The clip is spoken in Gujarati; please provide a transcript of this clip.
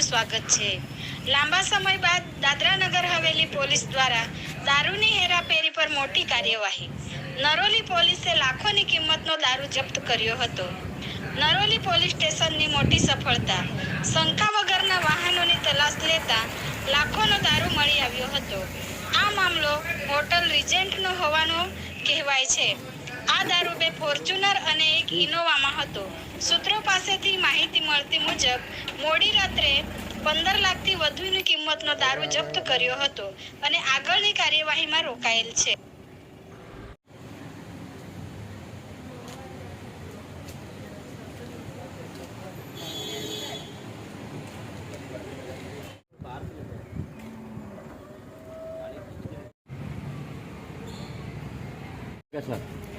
સ્વાગત છે. લાંબા સમય બાદ દાદરા નગર હવેલી પોલીસ દ્વારા દારૂની હેરાફેરી પર મોટી કાર્યવાહી. નરોલી પોલીસે લાખોની કિંમતનો દારૂ જપ્ત કર્યો હતો. નરોલી પોલીસ સ્ટેશનની મોટી સફળતા. શંકા વગરના વાહનોની તલાશ લેતા લાખોનો દારૂ મળી આવ્યો હતો. આ મામલો હોટલ રિજેન્ટનો હોવાનો કહેવાય છે. આ દારૂ બે ફોર્ચ્યુનર અને એક ઇનોવામાં હતો. સૂત્રો પાસેથી માહિતી મળતી મુજબ મોડી રાત્રે પંદર લાખથી વધુની કિંમતનો દારૂ જપ્ત કર્યો હતો અને આગળની કાર્યવાહીમાં રોકાયેલ છે. Yes, sir